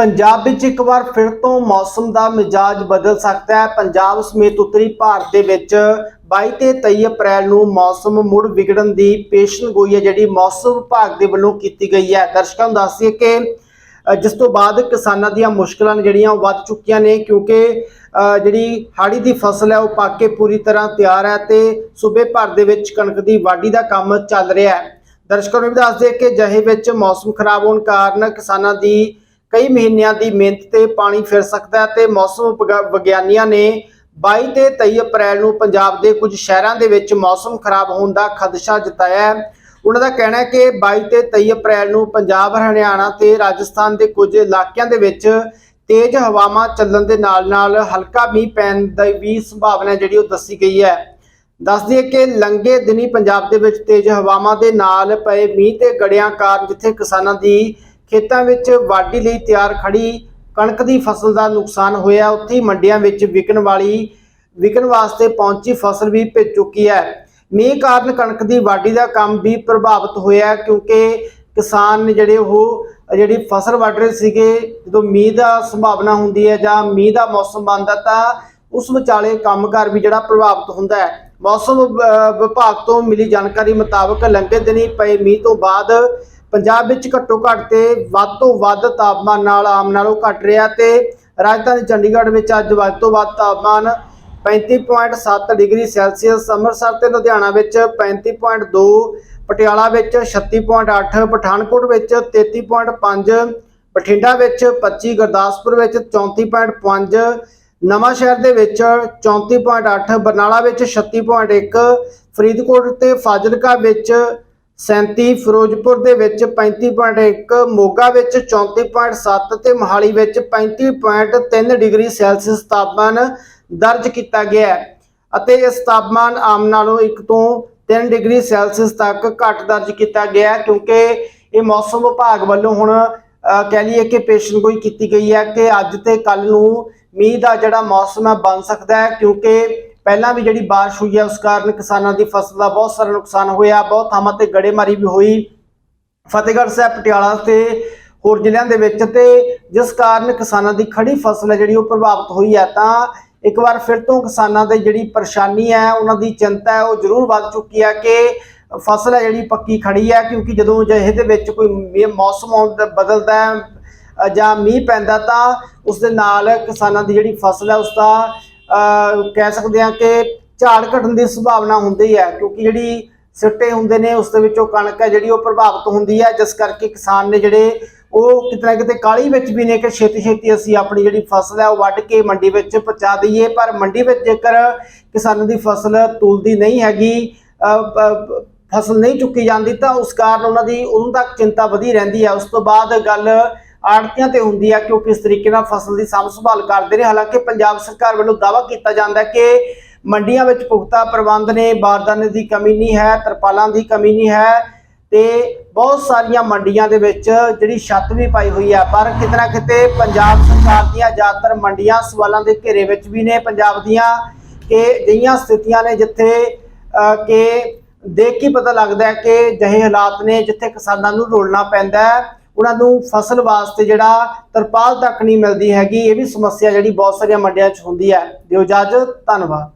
ਪੰਜਾਬ ਵਿੱਚ ਇੱਕ ਵਾਰ ਫਿਰ ਤੋਂ ਮੌਸਮ ਦਾ ਮਿਜਾਜ ਬਦਲ ਸਕਦਾ ਹੈ। ਪੰਜਾਬ ਸਮੇਤ ਉੱਤਰੀ ਭਾਰਤ ਦੇ ਵਿੱਚ 22 ਤੇ 23 ਅਪ੍ਰੈਲ ਨੂੰ ਮੌਸਮ ਮੁੜ ਵਿਗੜਨ ਦੀ ਪੇਸ਼ਨਗੋਈ ਹੈ, ਜਿਹੜੀ ਮੌਸਮ ਵਿਭਾਗ ਦੇ ਵੱਲੋਂ ਕੀਤੀ ਗਈ ਹੈ। ਦਰਸ਼ਕਾਂ ਨੂੰ ਦੱਸ ਕਿ ਜਿਸ ਤੋਂ ਬਾਅਦ ਕਿਸਾਨਾਂ ਦੀਆਂ ਮੁਸ਼ਕਲਾਂ ਨੇ ਜਿਹੜੀਆਂ ਉਹ ਵੱਧ ਚੁੱਕੀਆਂ ਨੇ, ਕਿਉਂਕਿ ਜਿਹੜੀ ਹਾੜੀ ਦੀ ਫਸਲ ਹੈ, ਉਹ ਪੱਕ ਕੇ ਪੂਰੀ ਤਰ੍ਹਾਂ ਤਿਆਰ ਹੈ ਤੇ ਸੂਬੇ ਭਰ ਦੇ ਵਿੱਚ ਕਣਕ ਦੀ ਵਾਢੀ ਦਾ ਕੰਮ ਚੱਲ ਰਿਹਾ ਹੈ। ਦਰਸ਼ਕਾਂ ਨੂੰ ਵੀ ਦੱਸ ਦਈਏ ਕਿ ਜਹੇ ਵਿੱਚ ਮੌਸਮ ਖਰਾਬ ਹੋਣ ਕਾਰਨ ਕਿਸਾਨਾਂ ਦੀ ਕਈ ਮਹੀਨਿਆਂ ਦੀ ਮਿਹਨਤ ਤੇ ਪਾਣੀ ਫਿਰ ਸਕਦਾ ਹੈ ਤੇ ਮੌਸਮ ਵਿਗ- ਵਿਗਿਆਨੀਆਂ ਨੇ 22 ਤੇ 23 ਅਪ੍ਰੈਲ ਨੂੰ ਪੰਜਾਬ ਦੇ ਕੁਝ ਸ਼ਹਿਰਾਂ ਦੇ ਵਿੱਚ ਮੌਸਮ ਖਰਾਬ ਹੋਣ ਦਾ ਖਦਸ਼ਾ ਜਤਾਇਆ ਹੈ। ਉਹਨਾਂ ਦਾ ਕਹਿਣਾ ਹੈ ਕਿ 22 ਤੇ 23 ਅਪ੍ਰੈਲ ਨੂੰ ਪੰਜਾਬ, ਹਰਿਆਣਾ ਤੇ ਰਾਜਸਥਾਨ ਦੇ ਕੁਝ ਇਲਾਕਿਆਂ ਦੇ ਵਿੱਚ ਤੇਜ਼ ਹਵਾਵਾਂ ਚੱਲਣ ਦੇ ਨਾਲ-ਨਾਲ ਹਲਕਾ ਮੀਂਹ ਪੈਣ ਦੀ ਵੀ ਸੰਭਾਵਨਾ ਜਿਹੜੀ ਉਹ ਦੱਸੀ ਗਈ ਹੈ। ਦੱਸ ਦਈਏ ਕਿ ਲੰਗੇ ਦਿਨੀ ਪੰਜਾਬ ਦੇ ਵਿੱਚ ਤੇਜ਼ ਹਵਾਵਾਂ ਦੇ ਨਾਲ ਪਏ ਮੀਂਹ ਤੇ ਗੜਿਆਂ ਕਾਰਨ ਜਿੱਥੇ ਕਿਸਾਨਾਂ ਦੀ ਖੇਤਾਂ ਵਿੱਚ ਵਾਢੀ ਲਈ ਤਿਆਰ ਖੜੀ ਕਣਕ ਦੀ ਫਸਲ ਦਾ ਨੁਕਸਾਨ ਹੋਇਆ। ਉੱਥੇ ਹੀ ਮੰਡੀਆਂ ਵਿੱਚ ਵਿਕਣ ਵਾਲੀ, ਵਿਕਣ ਵਾਸਤੇ ਪਹੁੰਚੀ ਫਸਲ ਵੀ ਭਿੱਜ ਚੁੱਕੀ ਹੈ। ਮੀਂਹ ਕਾਰਨ ਕਣਕ ਦੀ ਵਾਢੀ ਦਾ ਕੰਮ ਵੀ ਪ੍ਰਭਾਵਿਤ ਹੋਇਆ ਕਿਉਂਕਿ ਕਿਸਾਨ ਨੇ ਜਿਹੜੇ ਉਹ, ਜਿਹੜੀ ਫਸਲ ਵੱਢ ਰਹੇ ਸੀਗੇ, ਜਦੋਂ ਮੀਂਹ ਦਾ ਸੰਭਾਵਨਾ ਹੁੰਦੀ ਹੈ ਜਾਂ ਮੀਂਹ ਦਾ ਮੌਸਮ ਬਣਦਾ ਤਾਂ ਉਸ ਵਿਚਾਲੇ ਕੰਮਕਾਰ ਵੀ ਜਿਹੜਾ ਪ੍ਰਭਾਵਿਤ ਹੁੰਦਾ ਹੈ। ਮੌਸਮ ਅਹ, ਵਿਭਾਗ ਤੋਂ ਮਿਲੀ ਜਾਣਕਾਰੀ ਮੁਤਾਬਕ ਲੰਘੇ ਦਿਨੀ ਪਏ ਮੀਂਹ ਤੋਂ ਬਾਅਦ ਪੰਜਾਬ ਵਿੱਚ ਘੱਟੋ ਘੱਟ ਤੇ ਵੱਧ ਤੋਂ ਵੱਧ ਤਾਪਮਾਨ ਨਾਲ ਆਮ ਨਾਲੋਂ ਘਟ ਰਿਹਾ ਤੇ ਰਾਜਧਾਨੀ ਚੰਡੀਗੜ੍ਹ ਵਿੱਚ ਅੱਜ ਵੱਧ ਤੋਂ ਵੱਧ ਤਾਪਮਾਨ 35.7 ਡਿਗਰੀ ਸੈਲਸੀਅਸ ਅੰਮ੍ਰਿਤਸਰ ਤੇ ਲੁਧਿਆਣਾ ਵਿੱਚ 35.2 ਪਟਿਆਲਾ ਵਿੱਚ 36.8 ਪਠਾਨਕੋਟ ਵਿੱਚ 33.5 ਬਠਿੰਡਾ ਵਿੱਚ 25 ਗੁਰਦਾਸਪੁਰ ਵਿੱਚ 34.5 ਨਵਾਂ ਸ਼ਹਿਰ ਦੇ ਵਿੱਚ 34.8 ਬਰਨਾਲਾ ਵਿੱਚ 36.1 ਫਰੀਦਕੋਟ ਤੇ ਫਾਜ਼ਿਲਕਾ ਵਿੱਚ 37 ਫਿਰੋਜ਼ਪੁਰ ਦੇ ਵਿੱਚ 35.1 ਮੋਗਾ ਵਿੱਚ 34.7 ਤੇ ਮੋਹਾਲੀ ਵਿੱਚ 35.3 ਡਿਗਰੀ ਸੈਲਸੀਅਸ ਤਾਪਮਾਨ ਦਰਜ ਕੀਤਾ ਗਿਆ ਹੈ ਅਤੇ ਇਸ ਤਾਪਮਾਨ ਆਮ ਨਾਲੋਂ 1 ਤੋਂ 3 ਡਿਗਰੀ ਸੈਲਸੀਅਸ ਤੱਕ ਘੱਟ ਦਰਜ ਕੀਤਾ ਗਿਆ ਕਿਉਂਕਿ ਇਹ ਮੌਸਮ ਵਿਭਾਗ ਵੱਲੋਂ ਹੁਣ ਕਹਿ ਲਈਏ ਕਿ ਪੇਸ਼ਨਗੋਈ ਕੀਤੀ ਗਈ ਹੈ ਕਿ ਅੱਜ ਤੇ ਕੱਲ ਨੂੰ ਮੀਂਹ ਦਾ ਜਿਹੜਾ ਮੌਸਮ ਹੈ ਬਣ ਸਕਦਾ ਹੈ ਕਿਉਂਕਿ ਪਹਿਲਾਂ ਵੀ ਜਿਹੜੀ بارش ਹੋਈ ਹੈ ਉਸ ਕਾਰਨ ਕਿਸਾਨਾਂ ਦੀ ਫਸਲ ਦਾ ਬਹੁਤ ਸਾਰਾ ਨੁਕਸਾਨ ਹੋਇਆ ਬਹੁਤ ਥਾਵਾਂ ਤੇ ਗੜੇਮਾਰੀ ਵੀ ਹੋਈ ਫਤਿਹਗੜ੍ਹ ਸਾਹਿਬ ਪਟਿਆਲਾ ਤੇ ਹੋਰ ਜ਼ਿਲ੍ਹਿਆਂ ਦੇ ਵਿੱਚ ਤੇ ਜਿਸ ਕਾਰਨ ਕਿਸਾਨਾਂ ਦੀ ਖੜੀ ਫਸਲ ਹੈ ਜਿਹੜੀ ਉਹ ਪ੍ਰਭਾਵਿਤ ਹੋਈ ਹੈ ਤਾਂ ਇੱਕ ਵਾਰ ਫਿਰ ਤੋਂ ਕਿਸਾਨਾਂ ਦੀ ਜਿਹੜੀ ਪਰੇਸ਼ਾਨੀ ਹੈ ਉਹਨਾਂ ਦੀ ਚਿੰਤਾ ਹੈ ਉਹ ਜ਼ਰੂਰ ਵੱਧ ਚੁੱਕੀ ਹੈ ਕਿ ਫਸਲ ਹੈ ਜਿਹੜੀ ਪੱਕੀ ਖੜੀ ਹੈ ਕਿਉਂਕਿ ਜਦੋਂ ਜਿਹੇ ਦੇ ਵਿੱਚ ਕੋਈ ਮੀ- ਮੌਸਮ ਆਉਂਦਾ ਬਦਲਦਾ ਹੈ ਅ, ਜਾਂ ਮੀਂਹ ਪੈਂਦਾ ਤਾਂ ਉਸ ਦੇ ਨਾਲ ਕਿਸਾਨਾਂ ਦੀ ਜਿਹੜੀ ਫਸਲ ਹੈ ਉਸ ਦਾ ਕਹਿ ਸਕਦੇ ਹਾਂ ਕਿ ਝਾੜ ਘਟਣ ਦੀ ਸੰਭਾਵਨਾ ਹੁੰਦੀ ਹੈ, ਕਿਉਂਕਿ ਜਿਹੜੀ ਸਿੱਟੇ ਹੁੰਦੇ ਨੇ ਉਸ ਦੇ ਵਿੱਚੋਂ ਕਣਕ ਹੈ ਜਿਹੜੀ ਉਹ ਪ੍ਰਭਾਵਿਤ ਹੁੰਦੀ ਹੈ, ਜਿਸ ਕਰਕੇ ਕਿਸਾਨ ਨੇ ਜਿਹੜੇ ਉਹ ਕਿਤੇ ਨਾ ਕਿਤੇ ਕਾਲੀ ਵਿੱਚ ਵੀ ਨੇ ਕਿ ਛੇਤੀ ਛੇਤੀ ਅਸੀਂ ਆਪਣੀ ਜਿਹੜੀ ਫਸਲ ਹੈ ਉਹ ਵੱਢ ਕੇ ਮੰਡੀ ਵਿੱਚ ਪਹੁੰਚਾ ਦਈਏ, ਪਰ ਮੰਡੀ ਵਿੱਚ ਜੇਕਰ ਕਿਸਾਨਾਂ ਦੀ ਫਸਲ ਤੁਲਦੀ ਨਹੀਂ ਹੈਗੀ ਫਸਲ ਨਹੀਂ ਚੁੱਕੀ ਜਾਂਦੀ ਤਾਂ ਉਸ ਕਾਰਨ ਉਹਨਾਂ ਦੀ ਉਦੋਂ ਤੱਕ ਚਿੰਤਾ ਵਧੀ ਰਹਿੰਦੀ ਹੈ। ਉਸ ਤੋਂ ਬਾਅਦ ਗੱਲ ਆੜਤੀਆਂ ਤੇ ਹੁੰਦੀ ਹੈ ਕਿ ਉਹ ਕਿਸ ਤਰੀਕੇ ਨਾਲ ਫਸਲ ਦੀ ਸਾਂਭ ਸੰਭਾਲ ਕਰਦੇ ਨੇ। ਹਾਲਾਂਕਿ ਪੰਜਾਬ ਸਰਕਾਰ ਵੱਲੋਂ ਦਾਅਵਾ ਕੀਤਾ ਜਾਂਦਾ ਕਿ ਮੰਡੀਆਂ ਵਿੱਚ ਪੁਖਤਾ ਪ੍ਰਬੰਧ ਨੇ, ਬਾਰਦਾਨੇ ਦੀ ਕਮੀ ਨਹੀਂ ਹੈ, ਤਰਪਾਲਾਂ ਦੀ ਕਮੀ ਨਹੀਂ ਹੈ ਤੇ ਬਹੁਤ ਸਾਰੀਆਂ ਮੰਡੀਆਂ ਦੇ ਵਿੱਚ ਜਿਹੜੀ ਛੱਤ ਵੀ ਪਾਈ ਹੋਈ ਹੈ ਪਰ ਕਿਤੇ ਨਾ ਕਿਤੇ ਪੰਜਾਬ ਸਰਕਾਰ ਦੀਆਂ ਜ਼ਿਆਦਾਤਰ ਮੰਡੀਆਂ ਸਵਾਲਾਂ ਦੇ ਘੇਰੇ ਵਿੱਚ ਵੀ ਨੇ। ਪੰਜਾਬ ਦੀਆਂ ਕਿ ਜਿਹੀਆਂ ਸਥਿਤੀਆਂ ਨੇ ਜਿੱਥੇ ਕਿ ਦੇਖ ਕੇ ਪਤਾ ਲੱਗਦਾ ਹੈ ਕਿ ਜਿਹੇ ਹਾਲਾਤ ਨੇ ਜਿੱਥੇ ਕਿਸਾਨਾਂ ਨੂੰ ਰੋਲਣਾ ਪੈਂਦਾ ਹੈ। ਉਹਨਾਂ ਨੂੰ ਫਸਲ ਵਾਸਤੇ ਜਿਹੜਾ ਤਰਪਾਲ ਤੱਕ ਨਹੀਂ ਮਿਲਦੀ ਹੈਗੀ, ਇਹ ਵੀ ਸਮੱਸਿਆ ਜਿਹੜੀ ਬਹੁਤ ਸਾਰੀਆਂ ਮੰਡੀਆਂ 'ਚ ਹੁੰਦੀ ਹੈ। ਦਿਓ ਇਜਾਜ਼ਤ, ਧੰਨਵਾਦ।